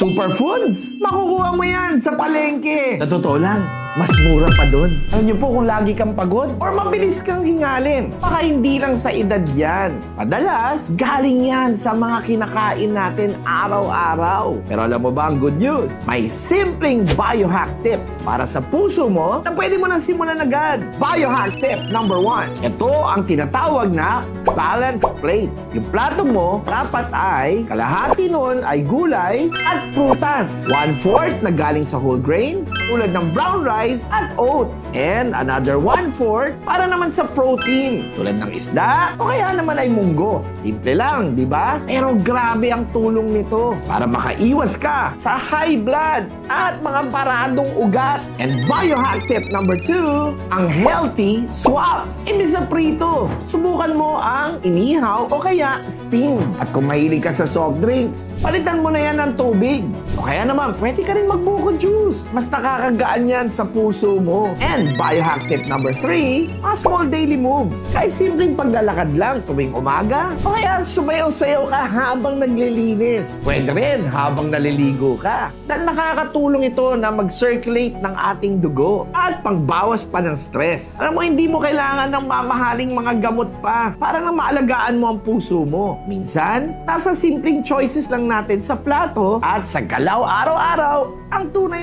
Superfoods? Makukuha mo yan sa palengke. Sa totoo lang, mas mura pa doon. Alam niyo po kung lagi kang pagod or mabilis kang hingalin. Baka hindi lang sa edad yan. Madalas, galing yan sa mga kinakain natin araw-araw. Pero alam mo ba ang good news? May simpleng biohack tips para sa puso mo na pwede mo nang simulan agad. Biohack tip number one. Ito ang tinatawag na balance plate. Yung plato mo, dapat ay kalahati nun ay gulay at prutas. One-fourth na galing sa whole grains, tulad ng brown rice at oats. And another one-fourth para naman sa protein, tulad ng isda o kaya naman ay munggo. Simple lang, di ba? Pero grabe ang tulong nito para makaiwas ka sa high blood at mga paradong ugat. And biohack tip number two, ang healthy swaps. Imbis na prito, subukan mo ang inihaw o kaya steam. At kung mahilig ka sa soft drinks, palitan mo na yan ng tubig. O kaya naman, pwede ka rin magbuko juice. Mas nakakagaan yan sa puso mo. And biohack tip number three, mga small daily moves. Kahit simpleng paglalakad lang tuwing umaga, o kaya sumayaw-sayaw ka habang naglilinis. Pwede rin habang naliligo ka. Dahil nakakatulong ito na mag-circulate ng ating dugo at pangbawas pa ng stress. Alam mo, hindi mo kailangan ng mamahaling mga gamot pa para na maalagaan mo ang puso mo. Minsan, nasa simpleng choices lang natin sa plato at sa galaw araw-araw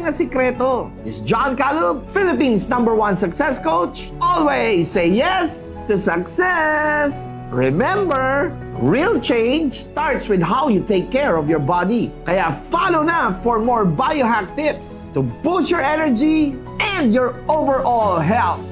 na sikreto. Is John Calub, Philippines number one success coach. Always say yes to success. Remember, real change starts with how you take care of your body. Kaya follow na for more biohack tips to boost your energy and your overall health.